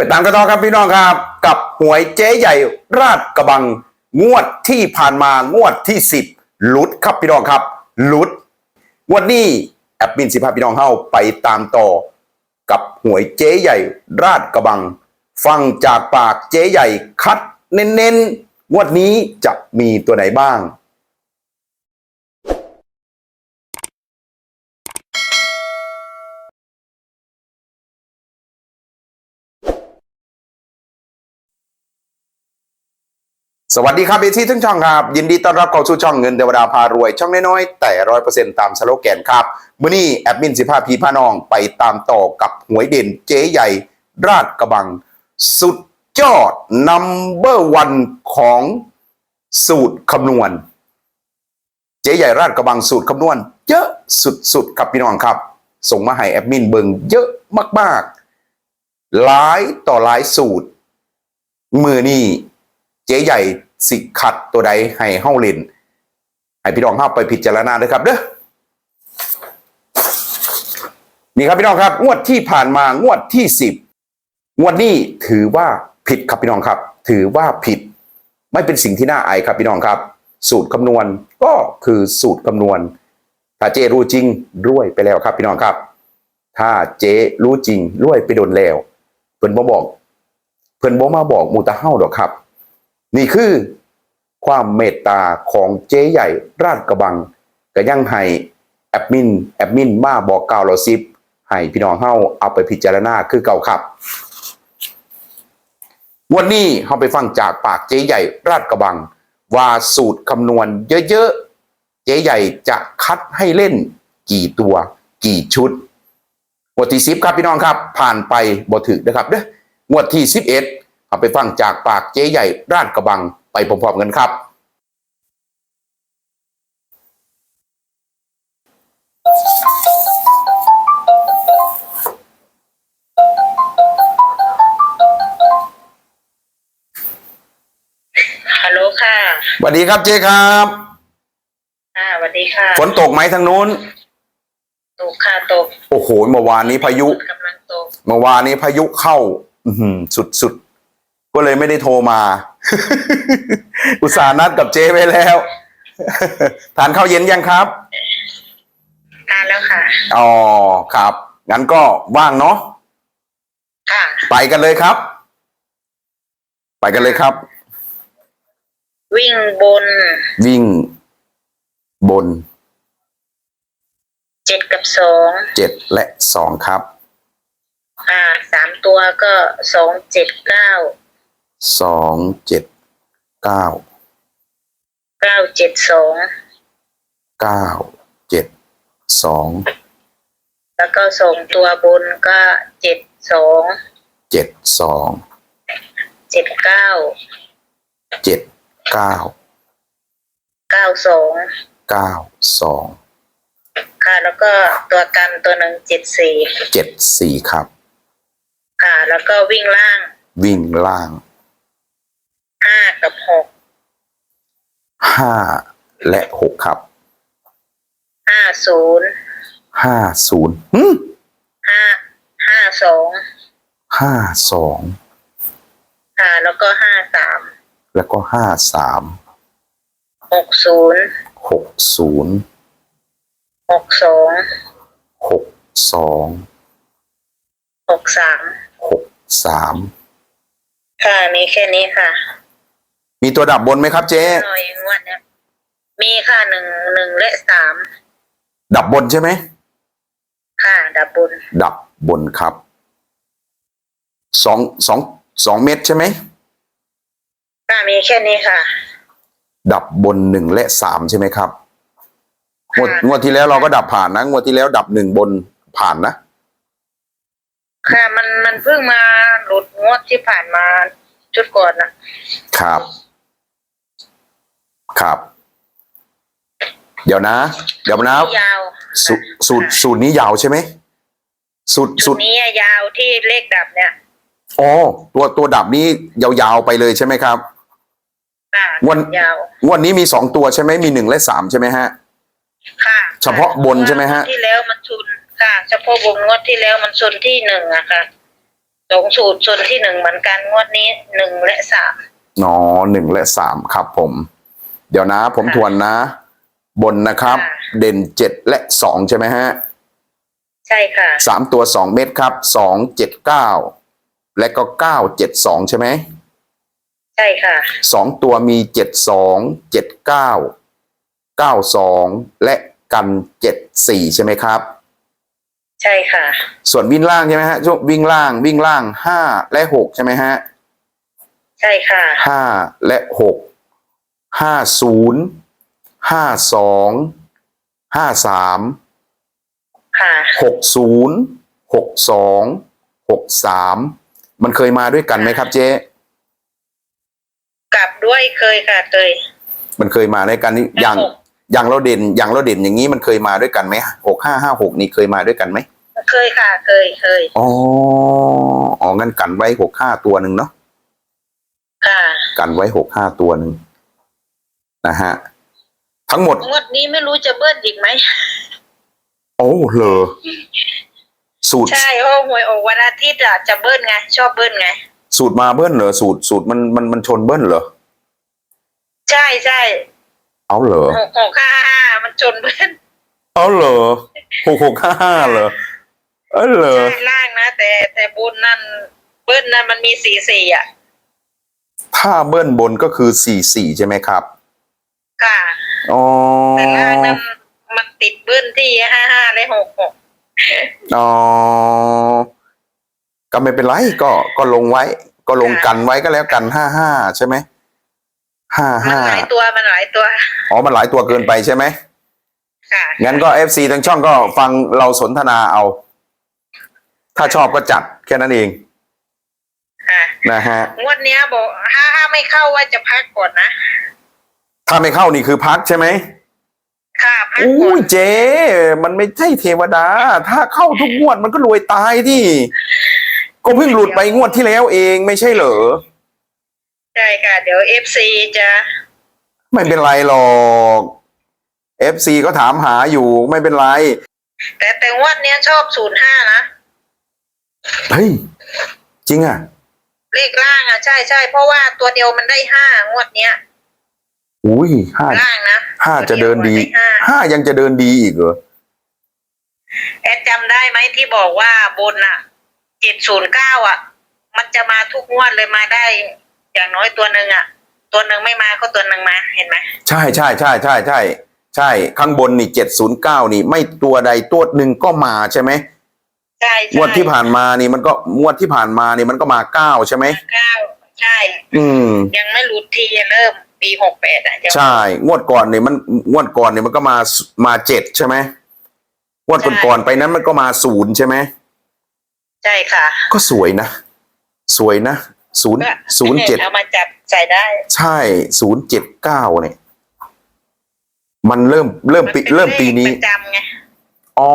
ไปตามกันต่อครับพี่น้องครับ กับหวยเจ๊ใหญ่ราดกระบังงวดที่ผ่านมางวดที่สิบลุดครับพี่น้องครับลุด งวดนี้แอดมินสิพาพี่น้องเข้าไปตามต่อ กับหวยเจ๊ใหญ่ราดกระบัง ฟังจากปากเจ๊ใหญ่คัด เน้นๆงวดนี้จะมีตัวไหนบ้าง สวัสดีครับเอที่ทั้งช่องครับ ยินดีต้อนรับเข้าสู่ช่องเงินเทวดาพารวย ช่องน้อยๆแต่ร้อยเปอร์เซ็นต์ตามสโลแกนครับมื่อนี้แอดมินสิพาพีพาน้องไปตามต่อกับหวยเด่นเจ๊ใหญ่ ราดกระบัง สุดยอดนัมเบอร์วันของสูตรคำนวณ เจ๊ใหญ่ราดกระบังสูตรคำนวณ เยอะสุดๆครับพี่น้องครับ ส่งมาให้แอดมินเบิงเยอะมากๆหลายต่อหลายสูตร มือนี่เจ๊ใหญ่ สิขัดตัวใดให้เฮ้าเล่นให้พี่น้องเข้าไปพิจารณาด้วยครับเด้อนี่ครับพี่น้องครับ งวดที่ผ่านมางวดที่สิบงวดนี้ถือว่าผิดครับพี่น้องครับ ถือว่าผิด ไม่เป็นสิ่งที่น่าอายครับพี่น้องครับ สูตรคำนวณก็คือสูตรคำนวณ ถ้าเจรู้จริงรวยไปแล้วครับพี่น้องครับ ถ้าเจรู้จริงรวยไปโดนแล้ว เพิ่นบ่บอก เพิ่นบ่มาบอกมูตาเฮ้าดอกครับ นี่คือความเมตตาของเจ๊ใหญ่ราชกระบังก็ยังให้แอดมินแอดมินมาบอกกล่าวเราซิปให้พี่น้องเฮาเอาไปพิจารณาคือเก่าครับวันนี้เฮาไปฟังจากปากเจ๊ใหญ่ราชกระบัง ว่าสูตรคำนวณเยอะๆ เจ๊ใหญ่จะคัดให้เล่นกี่ตัวกี่ชุดงวดที่สิบครับพี่น้องครับ ผ่านไปบ่ถึกนะครับเด้องวดที่สิบเอ็ด เอาไปฟังจากปากเจ๊ใหญ่ราชกระบังไปพร้อมๆกันครับฮัลโหลค่ะสวัสดีครับเจ๊ครับค่ะสวัสดีค่ะ ฝนตกไหมทางนู้น ตกค่ะตก โอ้โหเมื่อวานนี้พายุกำลังตก เมื่อวานนี้พายุเข้า อือหือสุดๆ ก็เลยไม่ได้โทรมา อุตส่าห์นัดกับเจ๊ไว้แล้ว ทานข้าวเย็นยังครับ ทานแล้วค่ะ อ๋อ ครับ งั้นก็ว่างเนาะ ค่ะ ไปกันเลยครับ ไปกันเลยครับ วิ่งบน วิ่ง บน เจ็ดกับสอง เจ็ดและสองครับค่ะสามตัวก็สองเจ็ดเก้า สองเจ็ดเก้าเก้าเจ็ดสองเก้าเจ็ดสองแล้วก็สองตัวบนก็เจ็ดสองเจ็ดสองเจ็ดเก้าเจ็ดเก้าเก้าสองเก้าสองค่ะแล้วก็ตัวกันตัวหนึ่งเจ็ดสี่เจ็ดสี่ครับ ค่ะ แล้วก็วิ่งล่าง วิ่งล่างห้า กับหกห้าและหกครับห้าศูนย์ห้าศูนย์หึห้าห้าสองห้าสองค่ะ แล้วก็ห้าสามแล้วก็ห้าสามหกศูนย์หกศูนย์หกสองหกสองหกสามหกสามค่ะมีแค่นี้ค่ะ มีตัวดับบนไหมครับเจ๊หน่อยงวดเนี้ยมีค่ะหนึ่งหนึ่งและสามดับบนใช่ไหมค่ะดับบุญดับบนครับสองสองสองเม็ดใช่ไหมค่ะมีแค่นี้ค่ะ ดับบนหนึ่งและสามใช่ไหมครับงวดค่ะงวดที่แล้วเราก็ดับผ่านนะงวดที่แล้วดับหนึ่งบนผ่านนะค่ะมันมันเพิ่งมาหลุดงวดที่ผ่านมาชุดก่อนนะครับ ครับ เดี๋ยวนะ เดี๋ยวนะยาวสูสูตรสูตรนี้ยาวใช่ไหมสูตรชุสูดตรนี้ยาวที่เลขดับเนี่ยอ๋อตัวตัวดับนี้ยาวๆไปเลยใช่ไหมครับ ค่ะวัน ยาวงวดนี้มีสองตัวใช่ไหมมีหนึ่งและสามใช่ไหมฮะ ค่ะเฉพาะบนใช่ไหมฮะ งวดที่แล้วมันชุนค่ะ เฉพาะบนงวดที่แล้วมันชุนที่หนึ่งอะค่ะสองสูตรส่วนที่หนึ่งเหมือนกันงวดนี้หนึ่งและสามอ๋อหนึ่งและสามครับผม เดี๋ยวนะ ผมค่ะทวนนะ บนนะครับค่ะเด่นเจ็ดและสองใช่ไหมฮะใช่ค่ะสามตัวสองเม็ดครับสองเจ็ดเก้าและก็เก้าเจ็ดสองใช่ไหมใช่ค่ะสองตัวมีเจ็ดสองเจ็ดเก้าเก้าสองและกันเจ็ดสี่ใช่ไหมครับ ใช่ค่ะ ส่วนวิ่งล่างใช่ไหมฮะช่วงวิ่งล่างวิ่งล่างห้าและหกใช่ไหมฮะใช่ค่ะห้าและหก ห้าศูนย์ห้าสองห้าสามค่ะหกศูนย์หกสองหกสามมันเคยมาด้วยกันไหมครับเจ๊กลับด้วยเคยค่ะเคยมันเคยมาด้วยกันนี่อย่างหกอย่างเราเด่นอย่างเราเด่นอย่างนี้มันเคยมาด้วยกันไหมหกห้าห้าหกนี่เคยมาด้วยกันไหมเคยค่ะ เคยเคยอ๋ออ๋องั้นกันไว้หกห้าตัวหนึ่งเนาะค่ะกันไว้หกห้าตัวหนึ่ง นะฮะทั้งหมดงวดนี้ไม่รู้จะเบิ้ลอีกไหมโอ้เหรอสูตรใช่เพราะหวยออกวันอาทิตย์อะจะเบิ้ลไง ชอบเบิ้ลไง สูตรมาเบิ้ลเหรอสูตรสูตรมันมันมันชนเบิ้ลเหรอใช่ใช่เอาเหรอหกหกห้าห้ามันจนเบิ้ลเอาเหรอหกหกห้าห้าเหรอเออเหรอใช่ล่างนะแต่แต่บนนั่นเบิ้ลนั่นมันมีสี่สี่อะถ้าเบิ้ลบนก็คือสี่สี่ใช่ไหมครับ ค่ะอ๋อแต่ล่างนั้นมันติดเบิ้ลที่ห้าห้าและหกหกอ๋อก็ไม่เป็นไรก็ก็ลงไว้ ก็ลงกันไว้ก็แล้วกันห้าห้าใช่ไหมห้ามันห้าหลายตัวมันหลายตัวอ๋อมันหลายตัวเกินไปใช่ไหมค่ะงั้นก็เอฟซีทั้งช่องก็ฟังเราสนทนาเอา ถ้าชอบก็จัดแค่นั้นเองค่ะนะฮะงวดเนี้ยบอกห้าห้าไม่เข้าว่าจะพักก่อนนะ ถ้าไม่เข้านี่คือพักใช่ไหมค่ะพักอู้ก่อนยเจ๊มันไม่ใช่เทวดา ถ้าเข้าทุกงวดมันก็รวยตายที่ก็เพิ่งหลุดไปงวดที่แล้วเองไม่ใช่เหรอ ใช่ค่ะ เดี๋ยวเอฟซีจะไม่เป็นไรหรอกเอฟซีก็ถามหาอยู่ไม่เป็นไร แต่แต่งวดเนี้ยชอบศูนย์ห้านะเฮ้ย จริงอะ เลขล่างอะใช่ใช่เพราะว่าตัวเดียวมันได้ห้างวดเนี้ย อุ้ยห้าล่างนะห้าจะเดินดีตัวเยวมันไห้าห้ายังจะเดินดีอีกเหรอแอดจำได้ไหมที่บอกว่าบนอะเจ็ดศูนย์เก้าอะ มันจะมาทุกงวดเลยมาได้ อย่างน้อยตัวหนึ่งอะ ตัวหนึ่งไม่มาก็ตัวหนึ่งมาเห็นไหมใช่ใช่ใช่ใช่ใช่ใช่ข้างบนนี่เจ็ดศูนย์เก้านี่ ไม่ตัวใดตัวหนึ่งก็มาใช่ไหมใช่งใช่วดที่ผ่านมานี่มันก็งวดที่ผ่านมานี่มันก็มาเก้าใช่ไหมเก้าใช่ อืมยังไม่รู้ที่จะเริ่ม ปีหกแปดอะยังใช่ งวดก่อนเนี่ยมันงวดก่อนเนี่ยมันก็มามาเจ็ดใช่ไหมงวดก่อนๆไปนั้นมันก็มาศูนย์ใช่ไหมใช่ค่ะ ก็สวยนะ สวยนะศูนย์ก็ศูนย์เจ็ดเอามาจับใส่ได้ ใช่ศูนย์เจ็ดเก้าเนี่ย มันเริ่มเริ่มปีนป็นเริ่มปีนี้เลขประจำไงอ๋อ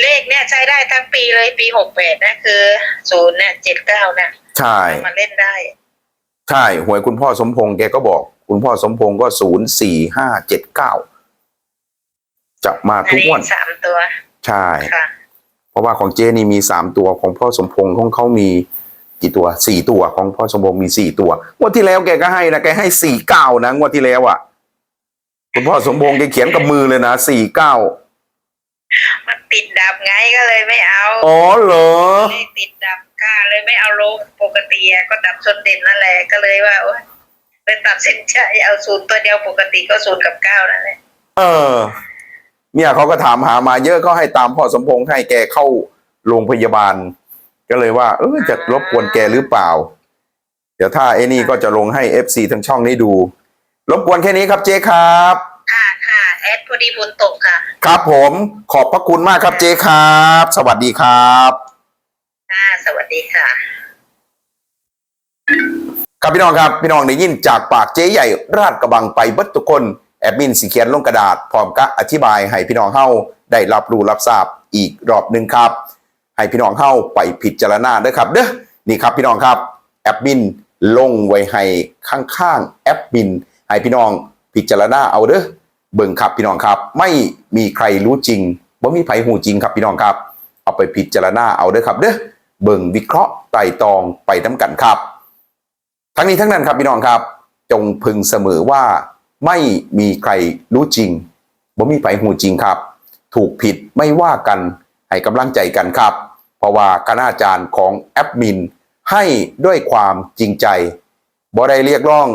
เลขเนี่ยใช้ได้ทั้งปีเลยปีหกแปดนะคือศูนย์เนี่ยเจ็ดเก้าเนี่ยใช่เอามาเล่นได้ ใช่หวยคุณพ่อสมพงษ์แกก็บอก คุณพ่อสมพงษ์ก็ศูนย์สี่ห้าเจ็ดเก้าจะมาอันทุกนี้งวันสามตัว ใช่ค่ะเพราะว่าของเจนี่มีสามตัวของพ่อสมพงษ์ของเขามีกี่ตัวสี่ตัวของพ่อสมพงษ์มีสี่ตัวงวดที่แล้วแกก็ให้นะแกให้สี่เก้านะงวดที่แล้วอะ คุณพ่อสมพงษ์แกเขียนกับมือเลยนะสี่เก้ามันติดดับไงก็เลยไม่เอา อ๋อเหรอเลขติดดับ ค่ะเลยไม่เอาลงปกติอะก็ดับชนเด่นนั่นแหละก็เลยว่าโอ๊ยเลยตัดสินใจเอาศูนย์ตัวเดียวปกติก็ศูนย์กับเก้านั่นแหละเออ เนี่ยเขาก็ถามหามาเยอะก็ให้ตามพ่อสมพงษ์ให้แกเข้าโรงพยาบาล ก็เลยว่า เออจะรบกวนแกหรือเปล่า เดี๋ยวถ้าไอ้นี่ก็จะลงให้เอฟซีทั้งช่องนี้ดู รบกวนแค่นี้ครับเจ๊ครับ ค่ะค่ะแอดพอดีฝนตกค่ะ ครับผมขอบพระคุณมากครับเจ๊ครับ สวัสดีครับ ค่ะสวัสดีค่ะ ครับพี่น้องครับพี่น้องได้ยินจากปากเจ๊ใหญ่ราดกระบังไปเบิดทุกคนแอดมินสีเขียนลงกระดาษพร้อมกับอธิบายให้พี่น้องเฮาได้รับรู้รับทราบอีกรอบหนึ่งครับ ให้พี่น้องเฮาไปพิจารณาด้วยครับเด้อนี่ครับพี่น้องครับแอดมินลงไว้ให้ข้างๆแอดมินให้พี่น้องพิจารณาเอาเด้อเบิ่งครับพี่น้องครับ ไม่มีใครรู้จริงว่ามีไผหูจริงครับพี่น้องครับ เอาไปพิจารณาเอาเด้อครับเด้อ เบิ่งวิเคราะห์ไตร่ตรองไปน้ำกันครับ ทั้งนี้ทั้งนั้นครับพี่น้องครับ จงพึงเสมอว่าไม่มีใครรู้จริงบ่มีไผหูจริงครับ ถูกผิดไม่ว่ากันให้กำลังใจกันครับ เพราะว่าคณาจารย์ของแอดมินให้ด้วยความจริงใจบ่ได้เรียกร้อง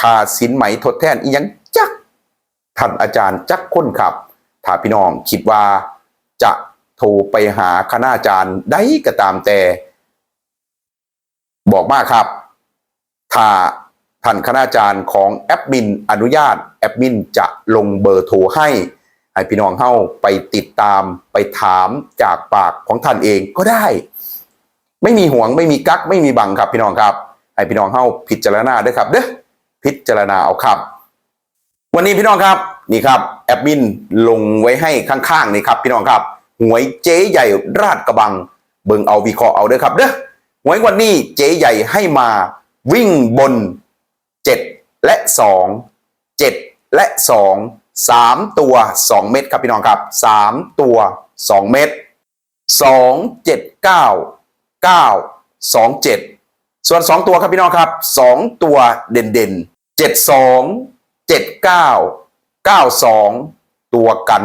ค่าสินไหมทดแทนอีหยังจักท่านอาจารย์จักคนครับ ถ้าพี่น้องคิดว่าจะ โทรไปหาคณาจารย์ได้ก็ตามแต่ บอกมาครับ ถ้าท่านคณาจารย์ของแอดมินอนุญาตแอดมินจะลงเบอร์โทรให้ ให้พี่น้องเข้าไปติดตามไปถามจากปากของท่านเองก็ได้ ไม่มีห่วงไม่มีกักไม่มีบังครับพี่น้องครับ ให้พี่น้องเข้าพิจารณาด้วยครับเด้อพิจารณาเอาครับวันนี้พี่น้องครับนี่ครับแอดมินลงไว้ให้ข้างๆนี่ครับพี่น้องครับ หวยเจ๊ใหญ่ราดกระบัง เบิ่งเอาวิเคราะห์เอาเด้อครับเด้อหวยวันนี้เจ๊ใหญ่ให้มาวิ่งบน 7 และ 2 7 และ 2 3 ตัว 2 เม็ดครับพี่น้องครับ 3 ตัว 2 เม็ด2 7 9 9 2 7 ส่วน 2 ตัวครับพี่น้องครับ 2 ตัวเด่นเด่น7 2 7 9 9 2 ตัวกัน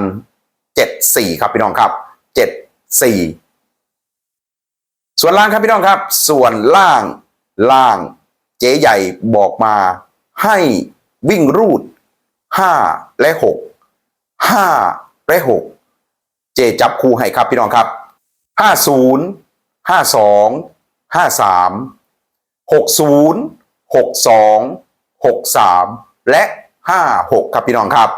7 4 ครับพี่น้องครับ 7 4 ส่วนล่างครับพี่น้องครับ ส่วนล่างล่างเจ๊ใหญ่บอกมาให้วิ่งรูด 5 และ 6 5 และ 6 เจจับคู่ให้ครับพี่น้องครับ 50 52 53 60 62 63 และ 56 ครับพี่น้องครับ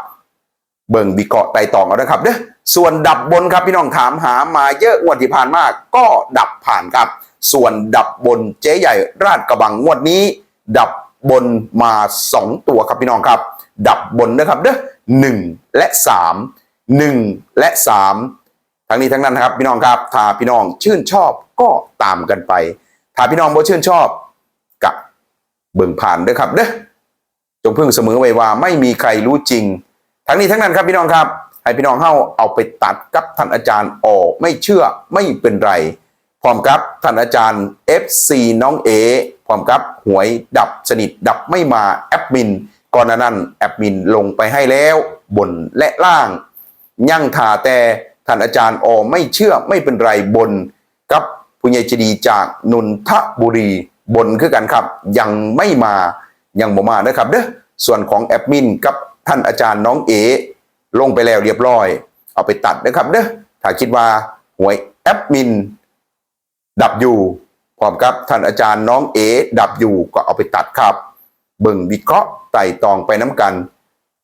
เบิ่งวิเคราะห์ไต่ตองเอาด้วยครับเด้อส่วนดับบนครับพี่น้องถามหามาเยอะงวดที่ผ่านมากก็ดับผ่านครับ ส่วนดับบนเจ๊ใหญ่ราดกระบังงวดนี้ ดับบนมาสองตัวครับพี่น้องครับ ดับบนนะครับเด้อหนึ่งและสามหนึ่งและสามทั้งนี้ทั้งนั้นนะครับพี่น้องครับถ้าพี่น้องชื่นชอบก็ตามกันไปถ้าพี่น้องบ่ชื่นชอบกับเบิ่งผ่านด้อครับเด้อจงพึ่งเสมอไว้ว่าไม่มีใครรู้จริง ทั้งนี้ทั้งนั้นครับพี่น้องครับ ให้พี่น้องเข้าเอาไปตัดกับท่านอาจารย์ออกไม่เชื่อไม่เป็นไรพร้อมครับท่านอาจารย์ FC น้องเอพร้อมครับหวยดับสนิทดับไม่มาแอดมินก่อนหน้านั้นแอดมินลงไปให้แล้วบนและล่าง ยั่งถาแต่ท่านอาจารย์ออไม่เชื่อไม่เป็นไรบนกับผู้ใหญ่จดีจากนนทบุรีบนคือกันครับ ยังไม่มายังบ่มานะครับเด้อส่วนของแอดมินกับ ท่านอาจารย์น้องเอ ลงไปแล้วเรียบร้อย เอาไปตัดนะครับเด้อถ้าคิดว่าหวยแอดมินดับอยู่พร้อมกับท่านอาจารย์น้องเอ ดับอยู่ก็เอาไปตัดครับ เบิ่งวิเคราะห์ไต่ตองไปน้ำกัน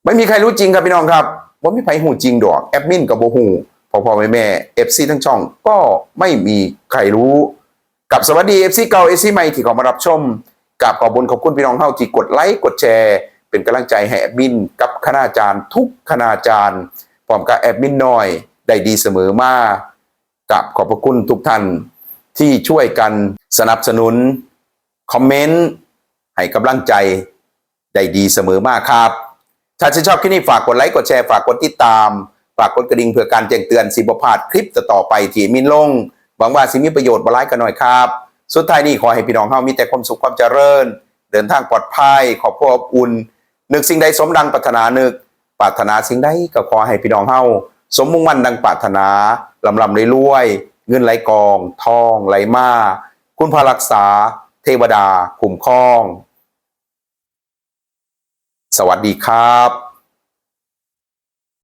ไม่มีใครรู้จริงครับพี่น้องครับว่ามีใครหูจริงดอกแอดมินกับโบหูพอพ่อแม่แม่เอฟซีทั้งช่องก็ไม่มีใครรู้กับสวัสดีเอฟซีเก่าเอฟซีใหม่ที่เข้ามารับชมกับขอบุญขอบคุณพี่น้องเฮาที่กดไลค์กดแชร์ เป็นกำลังใจให้แอดมินกับคณาจารย์ ทุกคณาจารย์พร้อมกับแอดมินน้อยได้ดีเสมอมากับขอบพระคุณทุกท่านที่ช่วยกันสนับสนุน คอมเมนต์ให้กำลังใจได้ดีเสมอมากครับ ถ้าชื่นชอบคลิปนี้ฝากกดไลค์กดแชร์ฝากกดติดตาม ฝากกดกระดิ่งเพื่อการแจ้งเตือนสิบพาดคลิปต่อไปที่มินลงหวังว่าสิมีประโยชน์บาไลค์กันหน่อยครับ สุดท้ายนี้ขอให้พี่น้องเฮามีแต่ความสุขความเจริญ เดินทางปลอดภัยขอบครัวอบอุ่น นึกสิ่งใดสมดังปรารถนานึก ปรารถนาสิ่งใดก็ขอให้พี่น้องเฮาสมมุ่งมั่นดังปรารถนาลำลำรวยเงินไหลกอง ทองไหลมา คุณพระรักษา เทวดาคุ้มครอง สวัสดีครับ